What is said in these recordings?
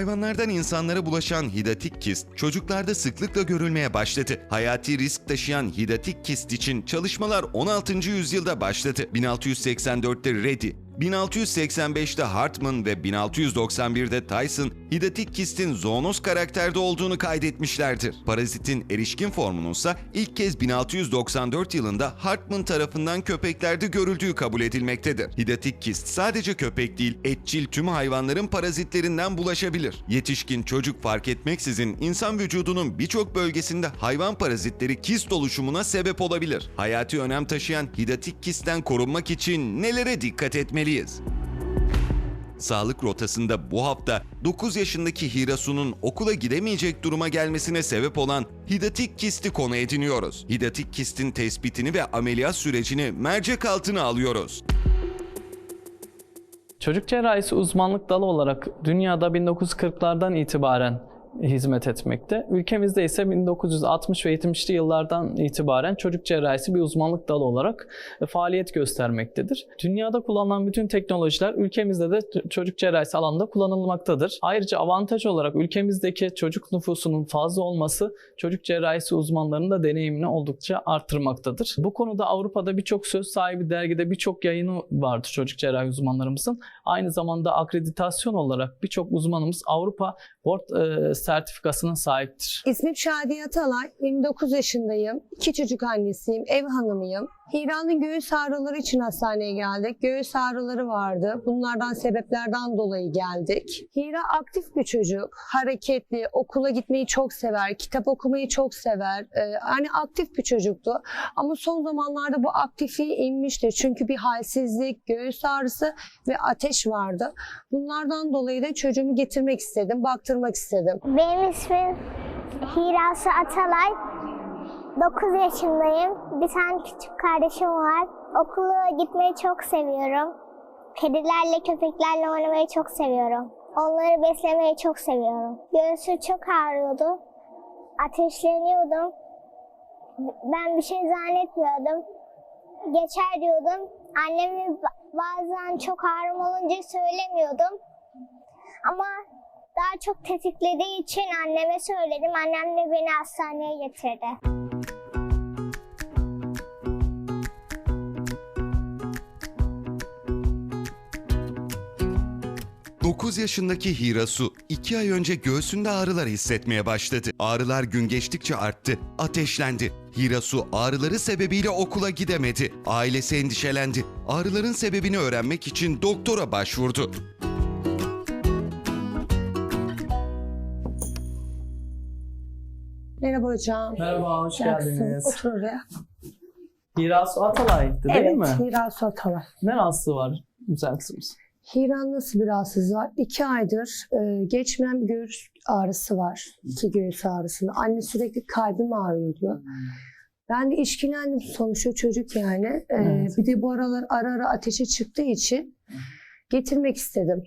Hayvanlardan insanlara bulaşan hidatik kist çocuklarda sıklıkla görülmeye başladı. Hayati risk taşıyan hidatik kist için çalışmalar 16. yüzyılda başladı. 1684'te Reddy, 1685'te Hartman ve 1691'de Tyson, hidatik kistin zoonoz karakterde olduğunu kaydetmişlerdir. Parazitin erişkin formunun ise ilk kez 1694 yılında Hartman tarafından köpeklerde görüldüğü kabul edilmektedir. Hidatik kist sadece köpek değil, etçil tüm hayvanların parazitlerinden bulaşabilir. Yetişkin çocuk fark etmeksizin insan vücudunun birçok bölgesinde hayvan parazitleri kist oluşumuna sebep olabilir. Hayati önem taşıyan hidatik kistten korunmak için nelere dikkat etmeliyiz? Sağlık rotasında bu hafta 9 yaşındaki Hirasu'nun okula gidemeyecek duruma gelmesine sebep olan hidatik kisti konu ediniyoruz. Hidatik kistin tespitini ve ameliyat sürecini mercek altına alıyoruz. Çocuk cerrahisi uzmanlık dalı olarak dünyada 1940'lardan itibaren hizmet etmekte. Ülkemizde ise 1960 ve 70'li yıllardan itibaren çocuk cerrahisi bir uzmanlık dalı olarak e, faaliyet göstermektedir. Dünyada kullanılan bütün teknolojiler ülkemizde de çocuk cerrahisi alanında kullanılmaktadır. Ayrıca avantaj olarak ülkemizdeki çocuk nüfusunun fazla olması çocuk cerrahisi uzmanlarının da deneyimini oldukça arttırmaktadır. Bu konuda Avrupa'da birçok söz sahibi dergide birçok yayını vardı çocuk cerrahi uzmanlarımızın. Aynı zamanda akreditasyon olarak birçok uzmanımız Avrupa Board e, sertifikasına sahiptir. İsmim Şadiye Atalay, 29 yaşındayım. İki çocuk annesiyim, ev hanımıyım. Hira'nın göğüs ağrıları için hastaneye geldik. Göğüs ağrıları vardı. Bunlardan sebeplerden dolayı geldik. Hira aktif bir çocuk. Hareketli, okula gitmeyi çok sever, kitap okumayı çok sever. Ee, hani aktif bir çocuktu. Ama son zamanlarda bu aktifliği inmiştir. Çünkü bir halsizlik, göğüs ağrısı ve ateş vardı. Bunlardan dolayı da çocuğumu getirmek istedim, baktırmak istedim. Benim ismim Hirası Atalay. 9 yaşındayım. Bir tane küçük kardeşim var. Okula gitmeyi çok seviyorum. Kedilerle, köpeklerle oynamayı çok seviyorum. Onları beslemeyi çok seviyorum. Göğsü çok ağrıyordu. Ateşleniyordum. Ben bir şey zannetmiyordum. Geçer diyordum. Anneme ba- bazen çok ağrım olunca söylemiyordum. Ama daha çok tetiklediği için anneme söyledim. Annem de beni hastaneye getirdi. 9 yaşındaki Hirasu 2 ay önce göğsünde ağrılar hissetmeye başladı. Ağrılar gün geçtikçe arttı, ateşlendi. Hirasu ağrıları sebebiyle okula gidemedi. Ailesi endişelendi. Ağrıların sebebini öğrenmek için doktora başvurdu. Merhaba hocam. Merhaba, hoş geldiniz. Otur oraya. Hirasu Atalay'dı değil evet, mi? Hira Atalay. Ne rahatsızlığı var güzel Hira'nın nasıl bir rahatsızlığı var? İki aydır e, bir göğüs ağrısı var. İki göğüs ağrısında. Anne sürekli kalbim ağrıyor diyor. Ben de işkilendim sonuçta çocuk yani. E, Evet. Bir de bu aralar ara ara ateşi çıktığı için getirmek istedim.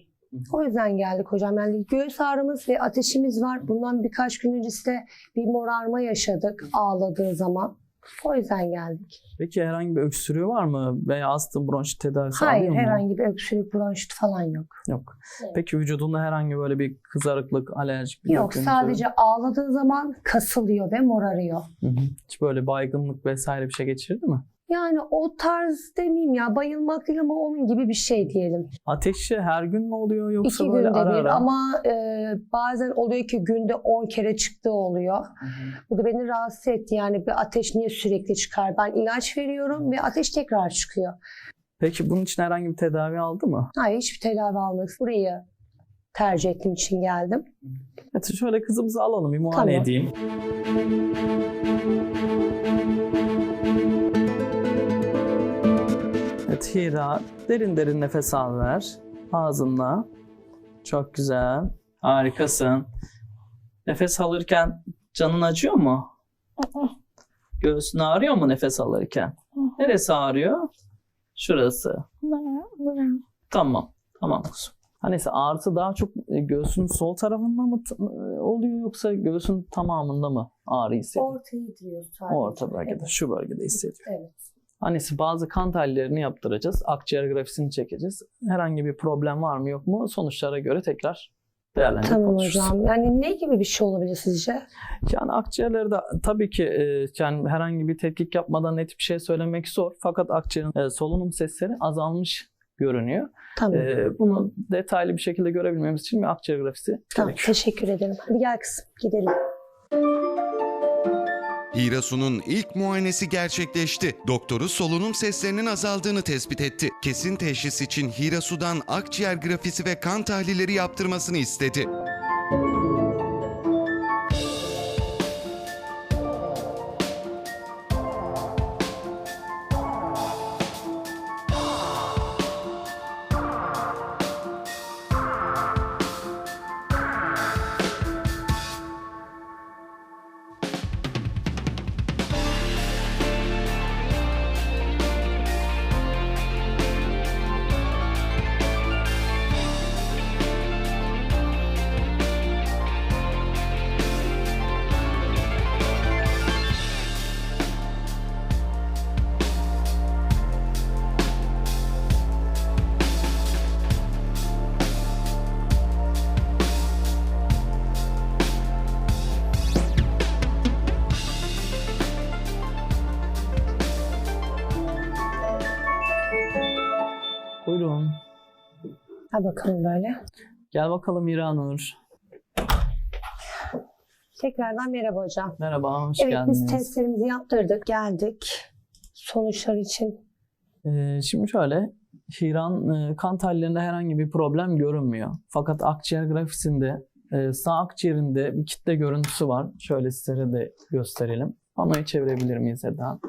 O yüzden geldik hocam. Yani göğüs ağrımız ve ateşimiz var. Bundan birkaç gün öncesi de bir morarma yaşadık ağladığı zaman. O yüzden geldik. Peki herhangi bir öksürüğü var mı? Veya astım, bronşit tedavisi Hayır alıyor mu? herhangi bir öksürük, bronşit falan yok. Yok. Evet. Peki vücudunda herhangi böyle bir kızarıklık, alerjik bir Yok sadece ağladığı zaman kasılıyor ve morarıyor. Hı hı. Hiç böyle baygınlık vesaire bir şey geçirdi mi? Yani o tarz demeyeyim ya bayılmak değil ama onun gibi bir şey diyelim. Ateşi her gün mü oluyor yoksa İki böyle günde ara bir ara? ama e, bazen oluyor ki günde 10 kere çıktığı oluyor. Hı hı. Bu da beni rahatsız etti yani bir ateş niye sürekli çıkar? Ben ilaç veriyorum ve ateş tekrar çıkıyor. Peki bunun için herhangi bir tedavi aldı mı? Hayır hiçbir tedavi almadık. Burayı tercih ettiğim için geldim. Evet, şöyle kızımızı alalım bir muayene Tamam. edeyim. Evet Hira derin derin nefes al ver ağzınla. Çok güzel. Harikasın. Nefes alırken canın acıyor mu? Göğsün ağrıyor mu nefes alırken? Neresi ağrıyor? Şurası. Tamam. Tamam kuzum. Hani ağrısı daha çok e, göğsün sol tarafında mı e, oluyor yoksa göğsün tamamında mı ağrı hissediyor? Ortayı diyor sadece. Orta bölgede, Evet. şu bölgede hissediyor. Evet. Annesi bazı kan tahlillerini yaptıracağız. Akciğer grafisini çekeceğiz. Herhangi bir problem var mı yok mu sonuçlara göre tekrar değerlendirip Tamam konuşuruz. hocam. Yani ne gibi bir şey olabilir sizce? Yani akciğerlerde tabii ki e, yani herhangi bir tetkik yapmadan net bir şey söylemek zor. Fakat akciğerin e, solunum sesleri azalmış görünüyor. Tamam. E, bunu detaylı bir şekilde görebilmemiz için bir akciğer grafisi tamam. gerekiyor. Teşekkür ederim. Hadi gel kızım gidelim. Hirasu'nun ilk muayenesi gerçekleşti. Doktoru solunum seslerinin azaldığını tespit etti. Kesin teşhis için Hirasu'dan akciğer grafisi ve kan tahlilleri yaptırmasını istedi. Hadi bakalım böyle. Gel bakalım İranur. Tekrardan merhaba hocam. Merhaba, hoş evet geldiniz. biz testlerimizi yaptırdık. Geldik. Sonuçlar için. Ee, şimdi şöyle, Hiran e, kan tahlillerinde herhangi bir problem görünmüyor. Fakat akciğer grafisinde e, sağ akciğerinde bir kitle görüntüsü var. Şöyle size de gösterelim. Panoyu çevirebilir miyiz Eda?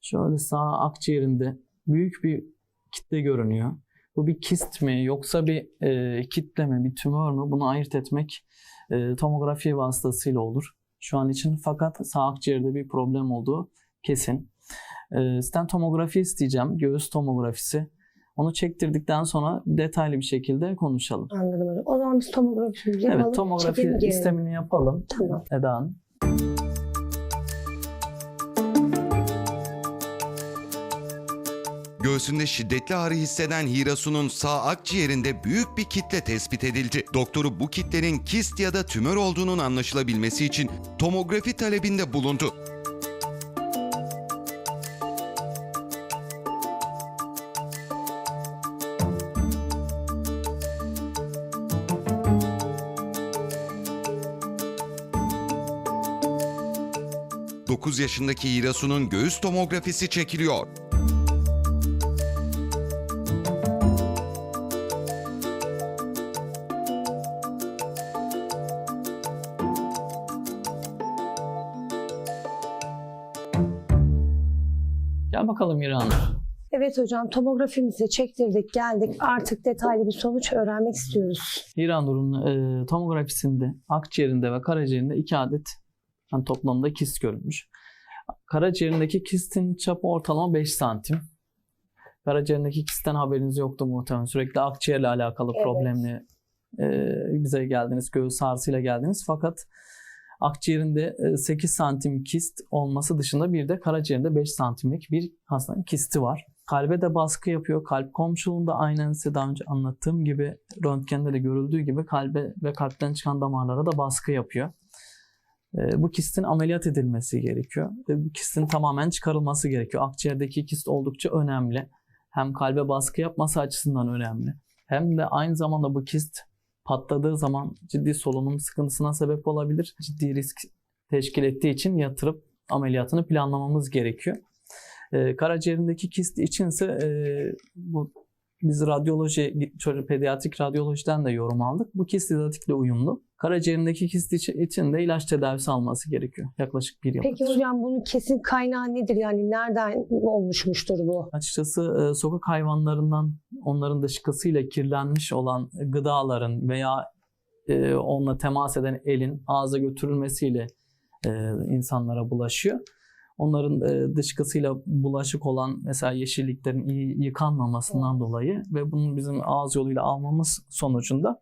Şöyle sağ akciğerinde büyük bir kitle görünüyor. Bu bir kist mi yoksa bir e, kitle mi, bir tümör mü? Bunu ayırt etmek e, tomografi vasıtasıyla olur şu an için. Fakat sağ akciğerde bir problem olduğu kesin. E, stent tomografi isteyeceğim, göğüs tomografisi. Onu çektirdikten sonra detaylı bir şekilde konuşalım. Anladım. O zaman biz tomografimizi yapalım. Evet, tomografi istemini yapalım. Tamam. Eda Hanım. Göğsünde şiddetli ağrı hisseden Hirasu'nun sağ akciğerinde büyük bir kitle tespit edildi. Doktoru bu kitlenin kist ya da tümör olduğunun anlaşılabilmesi için tomografi talebinde bulundu. ...9 yaşındaki Hirasu'nun göğüs tomografisi çekiliyor. Gel bakalım İran. Evet hocam tomografimizi çektirdik geldik. Artık detaylı bir sonuç öğrenmek istiyoruz. İran Nur'un e, tomografisinde akciğerinde ve karaciğerinde iki adet yani toplamda kist görülmüş. Karaciğerindeki kistin çapı ortalama 5 santim. Karaciğerindeki kistten haberiniz yoktu muhtemelen. Sürekli akciğerle alakalı Evet. problemle e, bize geldiniz. Göğüs ağrısıyla geldiniz. Fakat akciğerinde e, 8 santim kist olması dışında bir de karaciğerinde 5 santimlik bir hastanın kisti var. Kalbe de baskı yapıyor. Kalp komşuluğunda aynen size daha önce anlattığım gibi röntgende de görüldüğü gibi kalbe ve kalpten çıkan damarlara da baskı yapıyor. E, Bu kistin ameliyat edilmesi gerekiyor. Ve Bu kistin tamamen çıkarılması gerekiyor. Akciğerdeki kist oldukça önemli. Hem kalbe baskı yapması açısından önemli. Hem de aynı zamanda bu kist patladığı zaman ciddi solunum sıkıntısına sebep olabilir. Ciddi risk teşkil ettiği için yatırıp ameliyatını planlamamız gerekiyor. Ee, karaciğerindeki kist içinse e, bu biz radyoloji, çocuk pediatrik radyolojiden de yorum aldık. Bu kist hidatikle uyumlu. Karaciğerindeki kist içi- için de ilaç tedavisi alması gerekiyor. Yaklaşık bir yıl. Peki hocam bunun kesin kaynağı nedir? Yani nereden olmuşmuştur bu? Açıkçası e, sokak hayvanlarından onların dışkısıyla kirlenmiş olan gıdaların veya e, onunla temas eden elin ağza götürülmesiyle e, insanlara bulaşıyor. Onların dışkısıyla bulaşık olan mesela yeşilliklerin iyi yıkanmamasından dolayı ve bunun bizim ağız yoluyla almamız sonucunda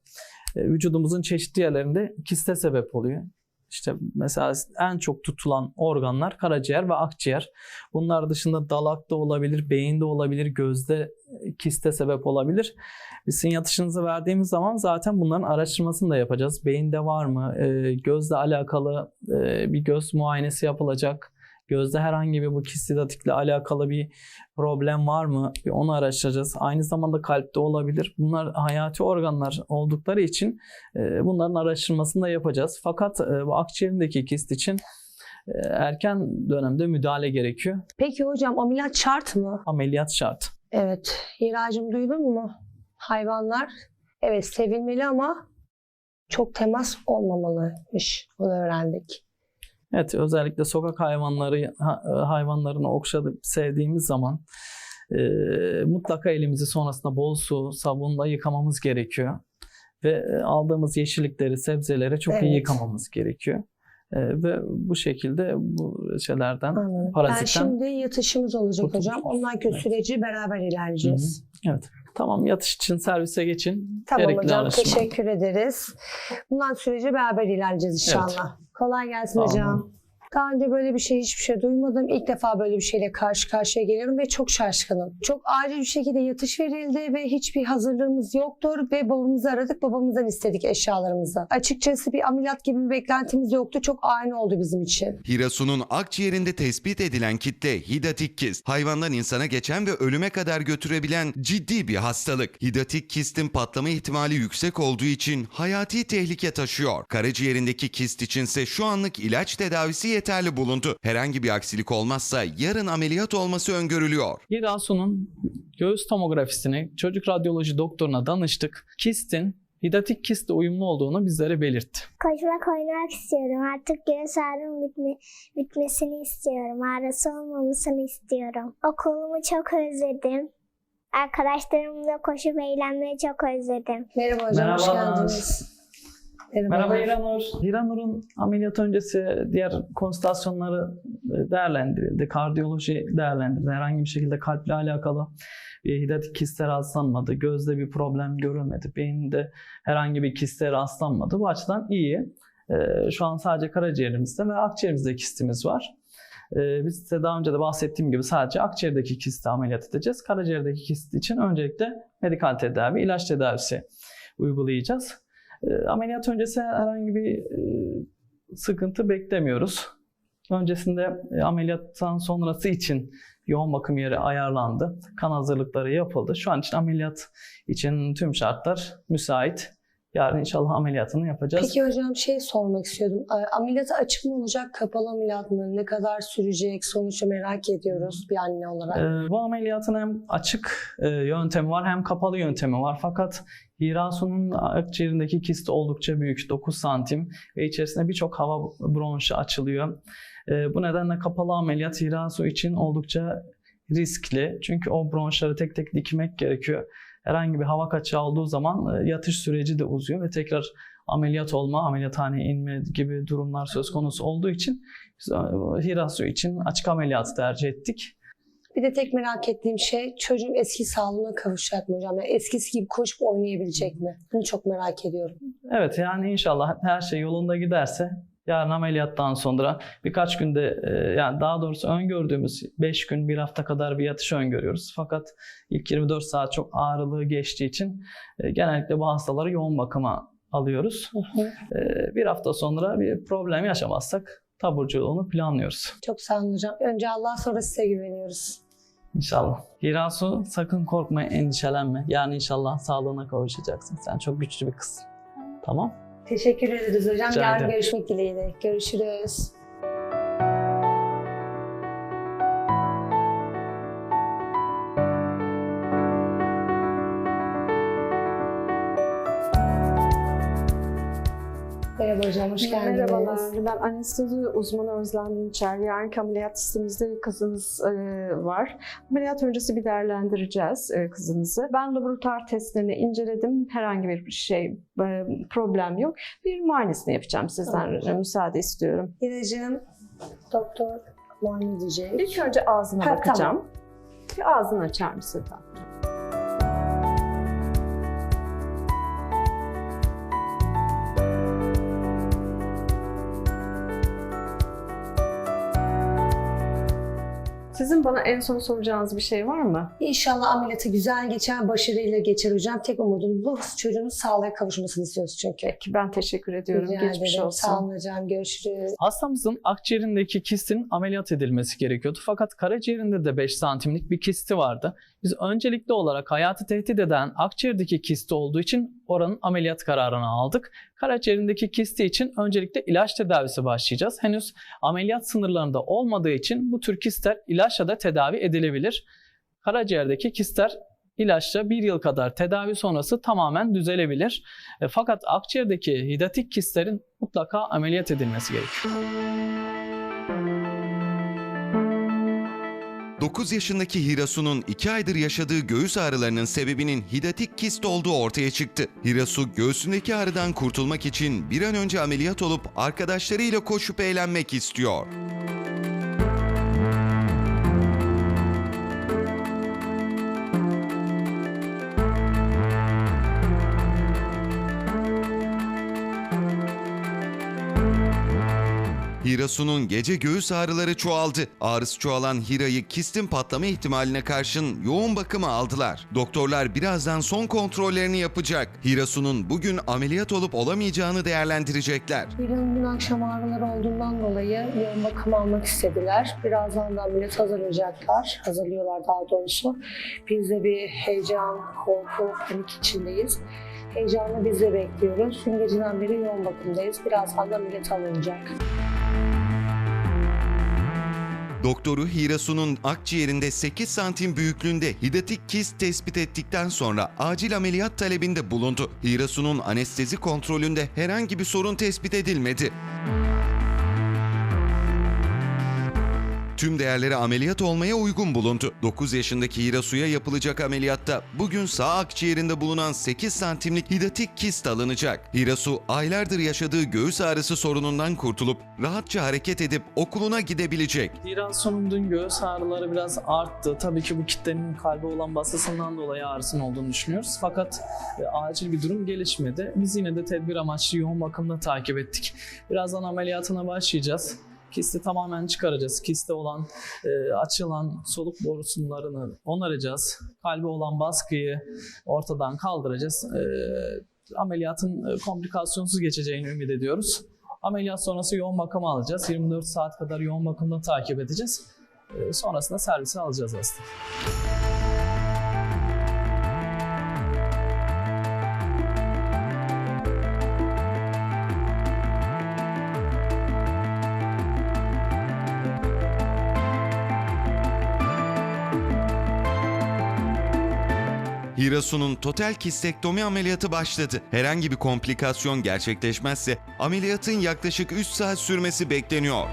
vücudumuzun çeşitli yerlerinde kiste sebep oluyor. İşte mesela en çok tutulan organlar karaciğer ve akciğer. Bunlar dışında dalakta olabilir, beyinde olabilir, gözde kiste sebep olabilir. Biz sizin yatışınızı verdiğimiz zaman zaten bunların araştırmasını da yapacağız. Beyinde var mı? E, gözle alakalı e, bir göz muayenesi yapılacak. Gözde herhangi bir bu kistidatikle alakalı bir problem var mı? Bir onu araştıracağız. Aynı zamanda kalpte olabilir. Bunlar hayati organlar oldukları için e, bunların araştırmasını da yapacağız. Fakat e, bu akciğerindeki kist için e, erken dönemde müdahale gerekiyor. Peki hocam ameliyat şart mı? Ameliyat şart. Evet. Hiracım duydun mu? Hayvanlar evet sevilmeli ama çok temas olmamalıymış. Onu öğrendik. Evet özellikle sokak hayvanları ha- e, hayvanlarını okşadıp sevdiğimiz zaman e, mutlaka elimizi sonrasında bol su, sabunla yıkamamız gerekiyor. Ve e, aldığımız yeşillikleri, sebzeleri çok iyi Evet. yıkamamız gerekiyor. E, ve bu şekilde bu şeylerden Anladım. Ben Parazitten şimdi yatışımız olacak kurtuluruz. hocam. Ondan ki Evet. süreci beraber ilerleyeceğiz. evet. Tamam yatış için servise geçin. Tamam Gerekli hocam araştırma. teşekkür ederiz. Bundan süreci beraber ilerleyeceğiz inşallah. Kolay gelsin Tamam. hocam. Daha önce böyle bir şey hiçbir şey duymadım. İlk defa böyle bir şeyle karşı karşıya geliyorum ve çok şaşkınım. Çok acil bir şekilde yatış verildi ve hiçbir hazırlığımız yoktur ve babamızı aradık. Babamızdan istedik eşyalarımızı. Açıkçası bir ameliyat gibi bir beklentimiz yoktu. Çok ani oldu bizim için. Hirasu'nun akciğerinde tespit edilen kitle hidatik kist, hayvandan insana geçen ve ölüme kadar götürebilen ciddi bir hastalık. Hidatik kistin patlama ihtimali yüksek olduğu için hayati tehlike taşıyor. Karaciğerindeki kist içinse şu anlık ilaç tedavisi yeterli bulundu. Herhangi bir aksilik olmazsa yarın ameliyat olması öngörülüyor. Hirasu'nun göğüs tomografisini çocuk radyoloji doktoruna danıştık. Kistin hidatik kistle uyumlu olduğunu bizlere belirtti. Koşmak oynamak istiyorum. Artık göğüs ağrım bitme, bitmesini istiyorum. Ağrısı olmamasını istiyorum. Okulumu çok özledim. Arkadaşlarımla koşup eğlenmeyi çok özledim. Merhaba hocam, hoş Merhabalar. geldiniz. Merhaba İranur. İranur'un ameliyat öncesi diğer konsültasyonları e, değerlendirildi. Kardiyoloji değerlendirildi. Herhangi bir şekilde kalple alakalı bir hidatik kiste rastlanmadı. Gözde bir problem görülmedi. Beyinde herhangi bir kiste rastlanmadı. Bu açıdan iyi. E, Şu an sadece karaciğerimizde ve akciğerimizde kistimiz var. E, Biz size daha önce de bahsettiğim gibi sadece akciğerdeki kisti ameliyat edeceğiz. Karaciğerdeki kist için öncelikle medikal tedavi, ilaç tedavisi uygulayacağız. E, ameliyat öncesi herhangi bir e, sıkıntı beklemiyoruz. Öncesinde e, ameliyattan sonrası için yoğun bakım yeri ayarlandı. Kan hazırlıkları yapıldı. Şu an için ameliyat için tüm şartlar müsait. Yarın inşallah ameliyatını yapacağız. Peki hocam şey sormak istiyordum. A- Ameliyatı açık mı olacak, kapalı ameliyat mı? Ne kadar sürecek? Sonucu merak ediyoruz bir anne olarak. Ee, bu ameliyatın hem açık e, yöntemi var hem kapalı yöntemi var. Fakat Hirasu'nun akciğerindeki kist oldukça büyük. 9 santim ve içerisinde birçok hava bronşu açılıyor. E, bu nedenle kapalı ameliyat Hirasu için oldukça riskli. Çünkü o bronşları tek tek dikmek gerekiyor. Herhangi bir hava kaçağı olduğu zaman e, yatış süreci de uzuyor ve tekrar ameliyat olma, ameliyathaneye inme gibi durumlar söz konusu olduğu için biz e, Hirasu için açık ameliyatı tercih ettik. Bir de tek merak ettiğim şey çocuğun eski sağlığına kavuşacak mı hocam? Yani eskisi gibi koşup oynayabilecek mi? Bunu çok merak ediyorum. Evet yani inşallah her şey yolunda giderse yarın ameliyattan sonra birkaç günde e, yani daha doğrusu öngördüğümüz 5 gün bir hafta kadar bir yatış öngörüyoruz. Fakat ilk 24 saat çok ağrılığı geçtiği için e, genellikle bu hastaları yoğun bakıma alıyoruz. E, bir hafta sonra bir problem yaşamazsak taburculuğunu planlıyoruz. Çok sağ olun hocam. Önce Allah sonra size güveniyoruz. İnşallah. Hirasu sakın korkma, endişelenme. Yani inşallah sağlığına kavuşacaksın. Sen çok güçlü bir kızsın. Tamam? Teşekkür ederiz hocam. Rica Yarın ederim. görüşmek dileğiyle. Görüşürüz. Merhaba hocam, hoş geldiniz. Merhabalar, ben anestezi uzmanı Özlem Dinçer. Yarınki ameliyat listemizde kızınız e, var. Ameliyat öncesi bir değerlendireceğiz e, kızınızı. Ben laboratuvar testlerini inceledim. Herhangi bir şey, e, problem yok. Bir muayenesini yapacağım sizden. Tamam. Müsaade istiyorum. İlacım doktor muayene edecek. İlk önce ağzına Ha, bakacağım. Bir ağzını açar mısın? lütfen? Sizin bana en son soracağınız bir şey var mı? İnşallah ameliyatı güzel geçer, başarıyla geçer hocam. Tek umudumuz bu çocuğun sağlığa kavuşmasını istiyoruz çünkü. Peki ben teşekkür ediyorum. Rica Geçmiş ederim. olsun. Sağ olun hocam. Görüşürüz. Hastamızın akciğerindeki kistin ameliyat edilmesi gerekiyordu. Fakat karaciğerinde de 5 santimlik bir kisti vardı. Biz öncelikli olarak hayatı tehdit eden akciğerdeki kisti olduğu için oranın ameliyat kararını aldık. Karaciğerindeki kisti için öncelikle ilaç tedavisi başlayacağız. Henüz ameliyat sınırlarında olmadığı için bu tür kistler ilaçla da tedavi edilebilir. Karaciğerdeki kistler ilaçla bir yıl kadar tedavi sonrası tamamen düzelebilir. E, fakat akciğerdeki hidatik kistlerin mutlaka ameliyat edilmesi gerekiyor. 9 yaşındaki Hirasu'nun 2 aydır yaşadığı göğüs ağrılarının sebebinin hidatik kist olduğu ortaya çıktı. Hirasu göğsündeki ağrıdan kurtulmak için bir an önce ameliyat olup arkadaşlarıyla koşup eğlenmek istiyor. Hirasu'nun gece göğüs ağrıları çoğaldı. Ağrısı çoğalan Hira'yı kistin patlama ihtimaline karşın yoğun bakıma aldılar. Doktorlar birazdan son kontrollerini yapacak. Hirasu'nun bugün ameliyat olup olamayacağını değerlendirecekler. Birinin dün akşam ağrıları olduğundan dolayı yoğun bakım almak istediler. Birazdan da ameliyat hazırlayacaklar. Hazırlıyorlar daha doğrusu. Biz de bir heyecan, korku, panik içindeyiz. Heyecanla biz bekliyoruz. Dün geceden beri yoğun bakımdayız. Birazdan da ameliyat alınacak. Doktoru Hirasu'nun akciğerinde 8 santim büyüklüğünde hidatik kist tespit ettikten sonra acil ameliyat talebinde bulundu. Hirasu'nun anestezi kontrolünde herhangi bir sorun tespit edilmedi. Tüm değerleri ameliyat olmaya uygun bulundu. 9 yaşındaki Hirasu'ya yapılacak ameliyatta bugün sağ akciğerinde bulunan 8 santimlik hidatik kist alınacak. Hirasu aylardır yaşadığı göğüs ağrısı sorunundan kurtulup rahatça hareket edip okuluna gidebilecek. Hirasu'nun dün göğüs ağrıları biraz arttı. Tabii ki bu kitlenin kalbe olan basısından dolayı ağrısının olduğunu düşünüyoruz. Fakat e, acil bir durum gelişmedi. Biz yine de tedbir amaçlı yoğun bakımda takip ettik. Birazdan ameliyatına başlayacağız. Kisti tamamen çıkaracağız. Kiste olan e, açılan soluk borusunlarını onaracağız. Kalbe olan baskıyı ortadan kaldıracağız. E, ameliyatın e, komplikasyonsuz geçeceğini ümit ediyoruz. Ameliyat sonrası yoğun bakıma alacağız. 24 saat kadar yoğun bakımda takip edeceğiz. E, sonrasında servise alacağız hasta. Hirasu'nun total kistektomi ameliyatı başladı. Herhangi bir komplikasyon gerçekleşmezse ameliyatın yaklaşık 3 saat sürmesi bekleniyor.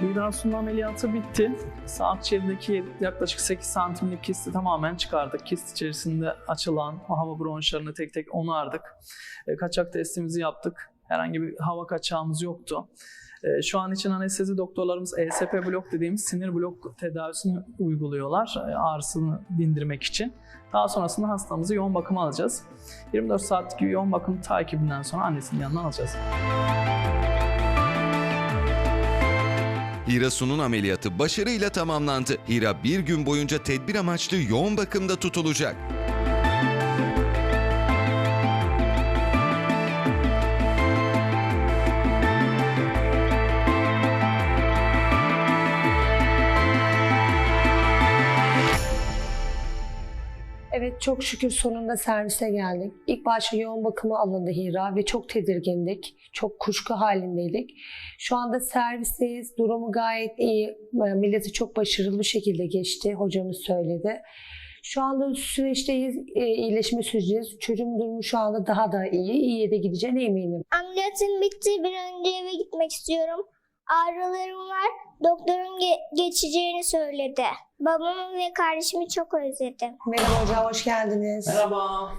Hirasu'nun ameliyatı bitti. Sağ akciğerindeki yaklaşık 8 santimlik kisti tamamen çıkardık. Kist içerisinde açılan hava bronşlarını tek tek onardık. E, Kaçak testimizi yaptık. Herhangi bir hava kaçağımız yoktu. E, Şu an için anestezi doktorlarımız ESP blok dediğimiz sinir blok tedavisini uyguluyorlar e, ağrısını dindirmek için. Daha sonrasında hastamızı yoğun bakıma alacağız. 24 saatlik yoğun bakım takibinden sonra annesinin yanına alacağız. Hirasu'nun ameliyatı başarıyla tamamlandı. Hira bir gün boyunca tedbir amaçlı yoğun bakımda tutulacak. Çok şükür sonunda servise geldik. İlk başta yoğun bakıma alındı Hira ve çok tedirgindik. Çok kuşku halindeydik. Şu anda servisteyiz. Durumu gayet iyi. Milleti çok başarılı bir şekilde geçti. Hocamız söyledi. Şu anda süreçteyiz. E, iyileşme sürecindeyiz. Çocuğumun durumu şu anda daha da iyi. İyiye de gideceğine eminim. Ameliyatım bitti. Bir önce eve gitmek istiyorum. Ağrılarım var. Doktorun ge- geçeceğini söyledi. Babamı ve kardeşimi çok özledim. Merhaba hocam, hoş geldiniz. Merhaba.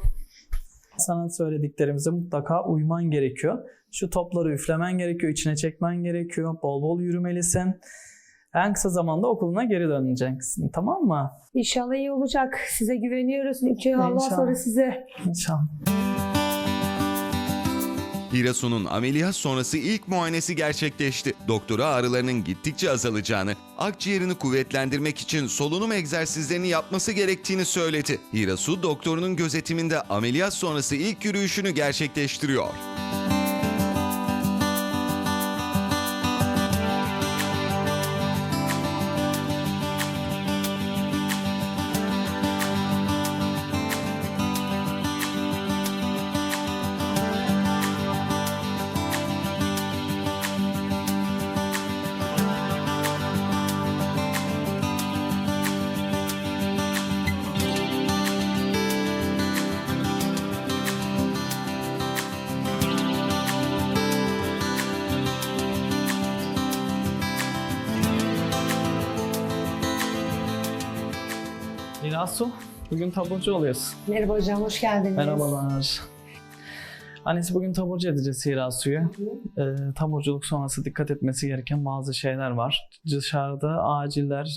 Sana söylediklerimize mutlaka uyman gerekiyor. Şu topları üflemen gerekiyor, içine çekmen gerekiyor. Bol bol yürümelisin. En kısa zamanda okuluna geri döneceksin. Tamam mı? İnşallah iyi olacak. Size güveniyoruz. İnşallah İnşallah. sonra size. İnşallah. Hirasu'nun ameliyat sonrası ilk muayenesi gerçekleşti. Doktora ağrılarının gittikçe azalacağını, akciğerini kuvvetlendirmek için solunum egzersizlerini yapması gerektiğini söyledi. Hirasu doktorunun gözetiminde ameliyat sonrası ilk yürüyüşünü gerçekleştiriyor. Hirasu, bugün taburcu oluyorsun. Merhaba hocam, hoş geldiniz. Merhabalar. Annesi bugün taburcu edeceğiz Hirasu'yu. Ee, taburculuk sonrası dikkat etmesi gereken bazı şeyler var. Dışarıda aciller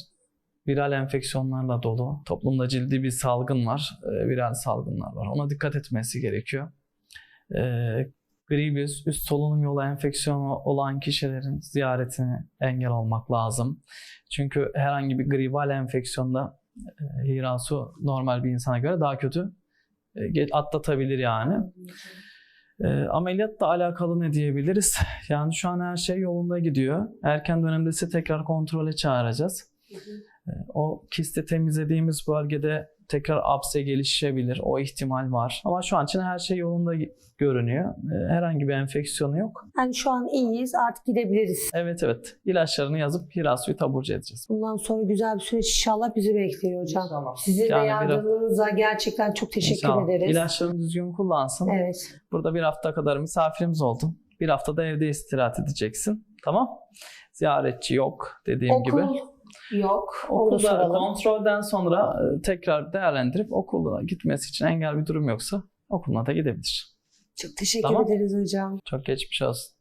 viral enfeksiyonlarla dolu. Toplumda cildi bir salgın var. Ee, viral salgınlar var. Ona dikkat etmesi gerekiyor. Ee, gribüs, üst solunum yolu enfeksiyonu olan kişilerin ziyaretini engel olmak lazım. Çünkü herhangi bir gribal enfeksiyonda e, Hirasu normal bir insana göre daha kötü e, atlatabilir yani. E, ameliyatla alakalı ne diyebiliriz? Yani şu an her şey yolunda gidiyor. Erken dönemde ise tekrar kontrole çağıracağız. E, o kisti temizlediğimiz bölgede tekrar apse gelişebilir. O ihtimal var. Ama şu an için her şey yolunda görünüyor. E, herhangi bir enfeksiyonu yok. Yani şu an iyiyiz, artık gidebiliriz. Evet evet. İlaçlarını yazıp Hirasu'yu taburcu edeceğiz. Bundan sonra güzel bir süreç inşallah bizi bekliyor hocam. İnşallah. Sizin de Yani bir- yardımınıza gerçekten çok teşekkür İnşallah. ederiz. İlaçlarını düzgün kullansın. Evet. Burada bir hafta kadar misafirimiz oldun. Bir haftada evde istirahat edeceksin. Tamam. Ziyaretçi yok dediğim Okul gibi. Yok. Okulda kontrolden sonra e, tekrar değerlendirip okula gitmesi için engel bir durum yoksa okuluna da gidebilir. Çok teşekkür Tamam. ederiz hocam. Çok geçmiş olsun.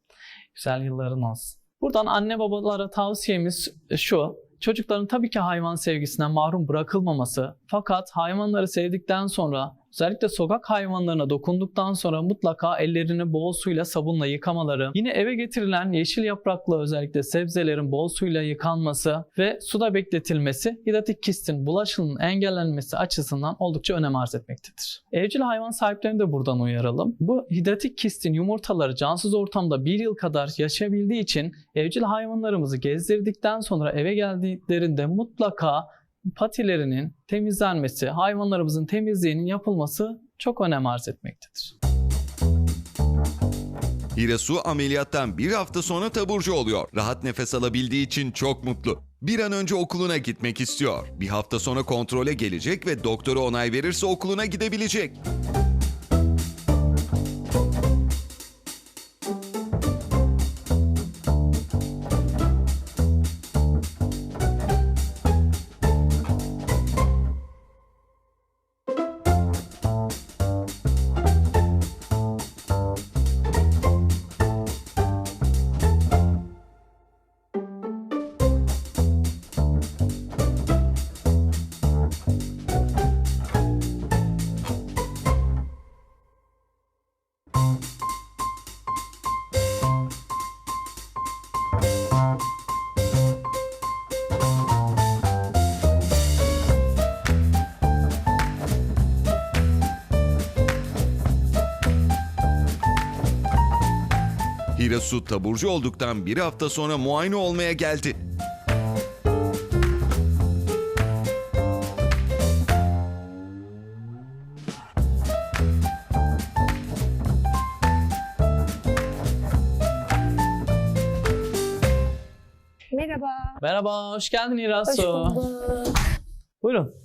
Güzel yılların olsun. Buradan anne babalara tavsiyemiz şu. Çocukların tabii ki hayvan sevgisinden mahrum bırakılmaması. Fakat hayvanları sevdikten sonra özellikle sokak hayvanlarına dokunduktan sonra mutlaka ellerini bol suyla sabunla yıkamaları, yine eve getirilen yeşil yapraklı özellikle sebzelerin bol suyla yıkanması ve suda bekletilmesi hidatik kistin bulaşının engellenmesi açısından oldukça önem arz etmektedir. Evcil hayvan sahiplerini de buradan uyaralım. Bu hidatik kistin yumurtaları cansız ortamda bir yıl kadar yaşayabildiği için evcil hayvanlarımızı gezdirdikten sonra eve geldiklerinde mutlaka patilerinin temizlenmesi, hayvanlarımızın temizliğinin yapılması çok önem arz etmektedir. Hirasu ameliyattan bir hafta sonra taburcu oluyor. Rahat nefes alabildiği için çok mutlu. Bir an önce okuluna gitmek istiyor. Bir hafta sonra kontrole gelecek ve doktora onay verirse okuluna gidebilecek. Hirasu taburcu olduktan bir hafta sonra muayene olmaya geldi. Merhaba. Merhaba, hoş geldin Hoş İrasu. bulduk. Buyurun.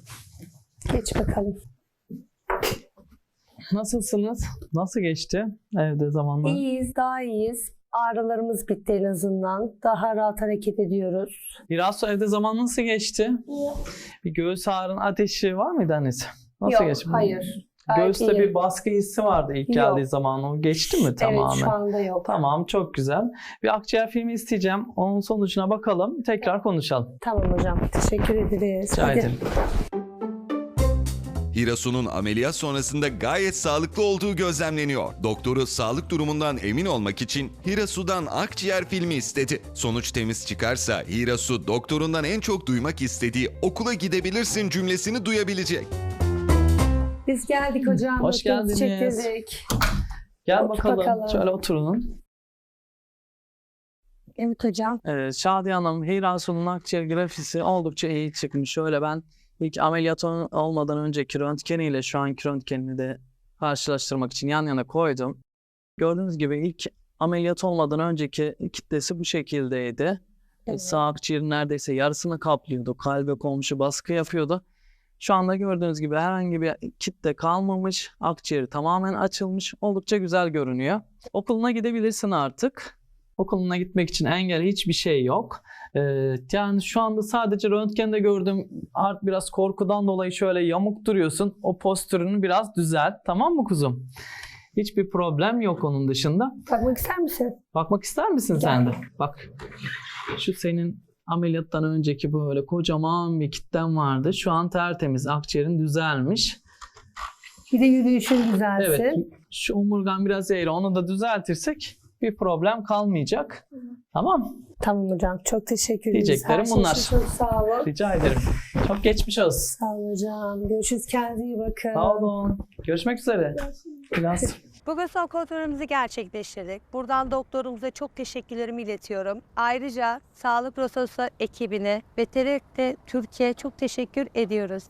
Geç bakalım. Nasılsınız? Nasıl geçti evde zamanlar? İyiyiz, daha iyiyiz. Ağrılarımız bitti en azından. Daha rahat hareket ediyoruz. İrasu evde zaman nasıl geçti? Bir göğüs ağrın ateşi var mıydı annesi? Nasıl Yok, geçti? hayır. Göğüste iyiyim. bir baskı hissi vardı ilk Yok. geldiği zaman. O geçti mi tamamen? Evet şu anda yok. Tamam çok güzel. Bir akciğer filmi isteyeceğim. Onun sonucuna bakalım. Tekrar konuşalım. Tamam hocam. Teşekkür ederiz. Rica ederim. Hirasu'nun ameliyat sonrasında gayet sağlıklı olduğu gözlemleniyor. Doktoru sağlık durumundan emin olmak için Hirasu'dan akciğer filmi istedi. Sonuç temiz çıkarsa Hirasu doktorundan en çok duymak istediği okula gidebilirsin cümlesini duyabilecek. Biz geldik hocam. Hoş geldiniz. çektirdik. Gel bakalım. bakalım. Şöyle oturun. Evet hocam. Evet, Şadiye Hanım, Hirasu'nun akciğer grafisi oldukça iyi çıkmış. Şöyle ben ilk ameliyat ol- olmadan önceki röntgeniyle şu anki röntgenini de karşılaştırmak için yan yana koydum. Gördüğünüz gibi ilk ameliyat olmadan önceki kitlesi bu şekildeydi. Evet. Sağ akciğerin neredeyse yarısını kaplıyordu. Kalbe komşu baskı yapıyordu. Şu anda gördüğünüz gibi herhangi bir kitle kalmamış. Akciğeri tamamen açılmış. Oldukça güzel görünüyor. Okuluna gidebilirsin artık. Okuluna gitmek için engel hiçbir şey yok. Ee, yani şu anda sadece röntgende gördüğüm art biraz korkudan dolayı şöyle yamuk duruyorsun. O postürünü biraz düzelt. Tamam mı kuzum? Hiçbir problem yok onun dışında. Bakmak ister misin? Bakmak ister misin sen de? Bak şu senin ameliyattan önceki böyle kocaman bir kitlen vardı. Şu an tertemiz. Akciğerin düzelmiş. Bir de yürüyüşün düzelsin. Evet. Şu omurgan biraz eğri. Onu da düzeltirsek bir problem kalmayacak. Tamam. Tamam hocam. Çok teşekkür ederiz. Diyeceklerim Her şey bunlar. için çok sağ olun. Rica ederim. Çok geçmiş olsun. Sağ olun hocam. Görüşürüz. Kendinize iyi bakın. Sağ olun. Görüşmek üzere. Biraz. Bugün son kontrolümüzü gerçekleştirdik. Buradan doktorumuza çok teşekkürlerimi iletiyorum. Ayrıca Sağlık Rososu ekibine ve TRT Türkiye çok teşekkür ediyoruz.